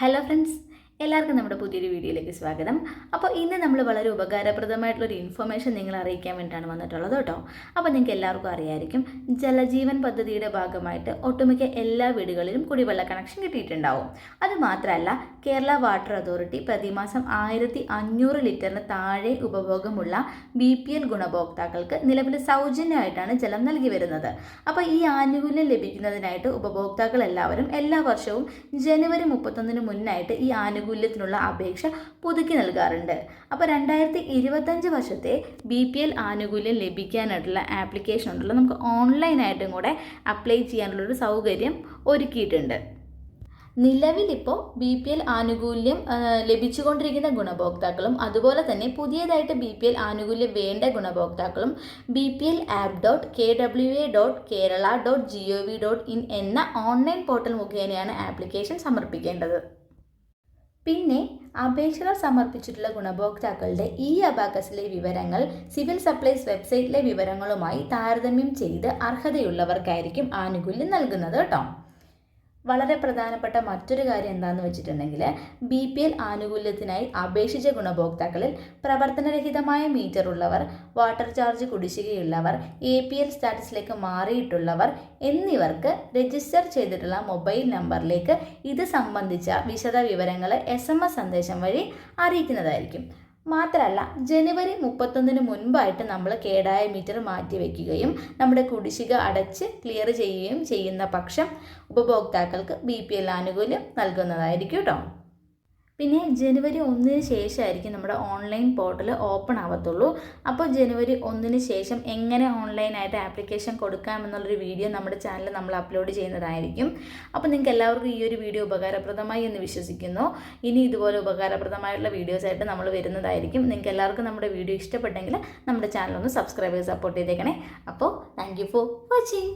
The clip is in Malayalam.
ഹലോ ഫ്രണ്ട്സ് എല്ലാവർക്കും നമ്മുടെ പുതിയൊരു വീഡിയോയിലേക്ക് സ്വാഗതം. അപ്പോൾ ഇന്ന് നമ്മൾ വളരെ ഉപകാരപ്രദമായിട്ടുള്ളൊരു ഇൻഫർമേഷൻ നിങ്ങൾ അറിയിക്കാൻ വേണ്ടിയിട്ടാണ് വന്നിട്ടുള്ളത് കേട്ടോ. അപ്പോൾ നിങ്ങൾക്ക് എല്ലാവർക്കും അറിയായിരിക്കും ജലജീവൻ പദ്ധതിയുടെ ഭാഗമായിട്ട് ഒട്ടുമിക്ക എല്ലാ വീടുകളിലും കുടിവെള്ള കണക്ഷൻ കിട്ടിയിട്ടുണ്ടാവും. അതുമാത്രമല്ല കേരള വാട്ടർ അതോറിറ്റി പ്രതിമാസം ആയിരത്തി അഞ്ഞൂറ് ലിറ്ററിന് താഴെ ഉപഭോഗമുള്ള ബി പി എൽ ഗുണഭോക്താക്കൾക്ക് നിലവിൽ സൗജന്യമായിട്ടാണ് ജലം നൽകി വരുന്നത്. അപ്പോൾ ഈ ആനുകൂല്യം ലഭിക്കുന്നതിനായിട്ട് ഉപഭോക്താക്കൾ എല്ലാവരും എല്ലാ വർഷവും ജനുവരി മുപ്പത്തൊന്നിന് മുന്നായിട്ട് ഈ ആനുകൂല്യത്തിനുള്ള അപേക്ഷ പുതുക്കി നൽകാറുണ്ട്. അപ്പോൾ രണ്ടായിരത്തി ഇരുപത്തഞ്ച് വർഷത്തെ ബി പി എൽ ആനുകൂല്യം ലഭിക്കാനായിട്ടുള്ള ആപ്ലിക്കേഷൻ ഉണ്ടല്ലോ. നമുക്ക് ഓൺലൈനായിട്ടും കൂടെ അപ്ലൈ ചെയ്യാനുള്ളൊരു സൗകര്യം ഒരുക്കിയിട്ടുണ്ട്. നിലവിലിപ്പോൾ ബി പി എൽ ആനുകൂല്യം ലഭിച്ചുകൊണ്ടിരിക്കുന്ന ഗുണഭോക്താക്കളും അതുപോലെ തന്നെ പുതിയതായിട്ട് ബി പി എൽ ആനുകൂല്യം വേണ്ട ഗുണഭോക്താക്കളും B P L app dot K W A dot Kerala dot G O V dot in എന്ന ഓൺലൈൻ പോർട്ടൽ മുഖേനയാണ് ആപ്ലിക്കേഷൻ സമർപ്പിക്കേണ്ടത്. പിന്നെ അപേക്ഷകൾ സമർപ്പിച്ചിട്ടുള്ള ഗുണഭോക്താക്കളുടെ ഈ അബാക്കസിലെ വിവരങ്ങൾ സിവിൽ സപ്ലൈസ് വെബ്സൈറ്റിലെ വിവരങ്ങളുമായി താരതമ്യം ചെയ്ത് അർഹതയുള്ളവർക്കായിരിക്കും ആനുകൂല്യം നൽകുന്നത് കേട്ടോ. വളരെ പ്രധാനപ്പെട്ട മറ്റൊരു കാര്യം എന്താണെന്ന് വെച്ചിട്ടുണ്ടെങ്കിൽ ബി പി എൽ ആനുകൂല്യത്തിനായി അപേക്ഷിച്ച ഗുണഭോക്താക്കളിൽ പ്രവർത്തനരഹിതമായ മീറ്റർ ഉള്ളവർ വാട്ടർ ചാർജ് കുടിശ്ശികയുള്ളവർ എ പി എൽ സ്റ്റാറ്റസിലേക്ക് മാറിയിട്ടുള്ളവർ എന്നിവർക്ക് രജിസ്റ്റർ ചെയ്തിട്ടുള്ള മൊബൈൽ നമ്പറിലേക്ക് ഇത് സംബന്ധിച്ച വിശദ വിവരങ്ങൾ എസ് എം എസ് സന്ദേശം വഴി അറിയിക്കുന്നതായിരിക്കും. മാത്രമല്ല ജനുവരി മുപ്പത്തൊന്നിന് മുൻപായിട്ട് നമ്മൾ കേടായ മീറ്റർ മാറ്റി വയ്ക്കുകയും നമ്മുടെ കുടിശ്ശിക അടച്ച് ക്ലിയർ ചെയ്യുകയും ചെയ്യുന്ന പക്ഷം ഉപഭോക്താക്കൾക്ക് ബി പി എൽ ആനുകൂല്യം നൽകുന്നതായിരിക്കും കേട്ടോ പിന്നെ ജനുവരി ഒന്നിന് ശേഷമായിരിക്കും നമ്മുടെ ഓൺലൈൻ പോർട്ടൽ ഓപ്പൺ ആവത്തുള്ളൂ. അപ്പോൾ ജനുവരി ഒന്നിന് ശേഷം എങ്ങനെ ഓൺലൈനായിട്ട് ആപ്ലിക്കേഷൻ കൊടുക്കാമെന്നുള്ളൊരു വീഡിയോ നമ്മുടെ ചാനലിൽ നമ്മൾ അപ്ലോഡ് ചെയ്യുന്നതായിരിക്കും. അപ്പോൾ നിങ്ങൾക്ക് എല്ലാവർക്കും ഈ ഒരു വീഡിയോ ഉപകാരപ്രദമായി എന്ന് വിശ്വസിക്കുന്നു. ഇനി ഇതുപോലെ ഉപകാരപ്രദമായിട്ടുള്ള വീഡിയോസായിട്ട് നമ്മൾ വരുന്നതായിരിക്കും. നിങ്ങൾക്ക് എല്ലാവർക്കും നമ്മുടെ വീഡിയോ ഇഷ്ടപ്പെട്ടെങ്കിൽ നമ്മുടെ ചാനൽ ഒന്ന് സബ്സ്ക്രൈബ് ചെയ്ത് സപ്പോർട്ട് ചെയ്തേക്കണേ. അപ്പോൾ താങ്ക് യു ഫോർ വാച്ചിങ്